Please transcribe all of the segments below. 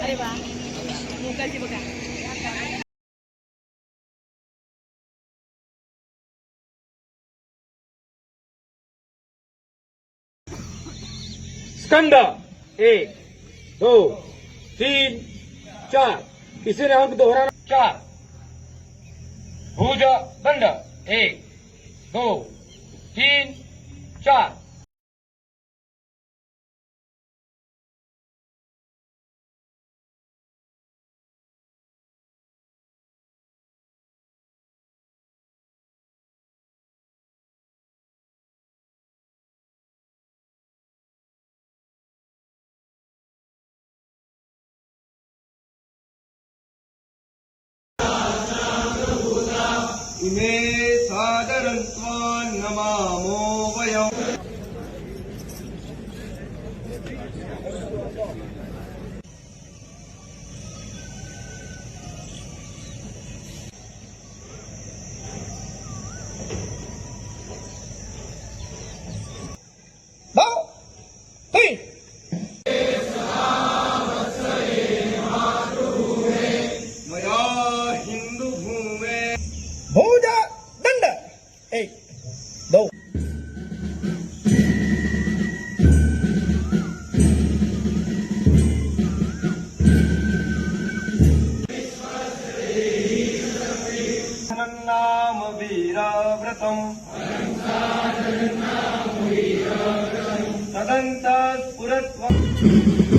अरे वा स्कंद एक, दो, तीन, चार। तिसरे अंक दोहराना। चार। भुज दंड एक, दो, तीन, चार। ઇમે સાદરંત્વા નમામો વયમ एक दो नाम वीराव्रतम् तदन्तात् पुरत्वम्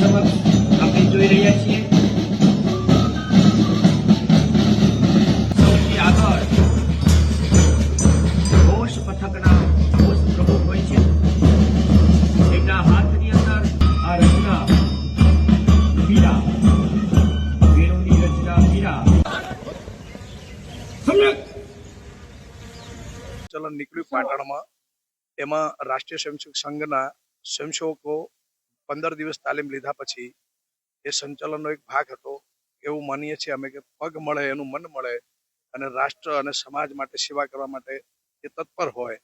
સમક્ષ આપણે જોઈ રહ્યા છીએ. આ રચના મીરા. વેણુની રચના મીરા. સમ્યક! નીકળ્યું પાટણમાં. એમાં રાષ્ટ્રીય સ્વયંસેવક સંઘના સ્વયંસેવકો પંદર દિવસ તાલીમ લીધા પછી એ સંચાલનનો એક ભાગ હતો. એવું માનીએ છીએ અમે કે પગ મળે, એનું મન મળે અને રાષ્ટ્ર અને સમાજ માટે સેવા કરવા માટે એ તત્પર હોય.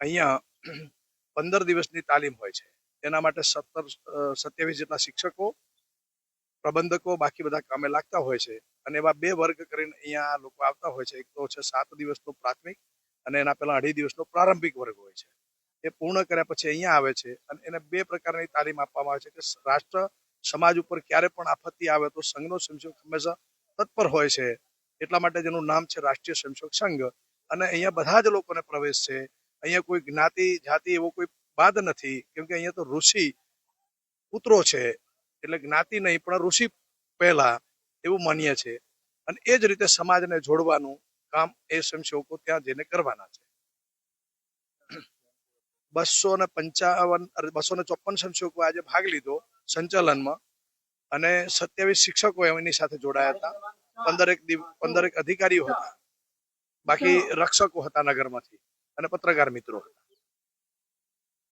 અહીંયા પંદર દિવસની તાલીમ હોય છે. એના માટે સત્તર સત્યાવીસ જેટલા શિક્ષકો, પ્રબંધકો, બાકી બધા કામે લાગતા હોય છે. અને એવા બે વર્ગ કરીને અહીંયા લોકો આવતા હોય છે. એક તો છે સાત દિવસનો પ્રાથમિક અને એના પહેલા અઢી દિવસનો પ્રારંભિક વર્ગ હોય છે. એ પૂર્ણ કર્યા પછી અહીંયા આવે છે અને એને બે પ્રકારની તાલીમ આપવામાં આવે છે કે રાષ્ટ્ર, સમાજ ઉપર ક્યારે પણ આફત્તિ આવે તો સંઘનો સ્વયંસેવક હંમેશા તત્પર હોય છે. એટલા માટે જેનું નામ છે રાષ્ટ્રીય સ્વયંસેવક સંઘ. અને અહીંયા બધા જ લોકોને પ્રવેશ છે. અહીંયા કોઈ જ્ઞાતિ, જાતિ એવો કોઈ બાદ નથી. કેમ કે અહીંયા તો ઋષિ પુત્રો છે. એટલે જ્ઞાતિ નહીં, પણ ઋષિ પહેલા એવું માનીએ છે. અને એ જ રીતે સમાજને જોડવાનું કામ એ સ્વયંસેવકો ત્યાં જઈને કરવાના છે. બસો ને પંચાવન બસો ને ચોપન સ્વયંસેવકો આજે ભાગ લીધો સંચાલનમાં અને સત્યાવીસ શિક્ષકો એમની સાથે જોડાયા હતા. પંદરેક પંદરેક અધિકારીઓ હતા. બાકી રક્ષકો હતા નગરમાંથી અને પત્રકાર મિત્રો હતા.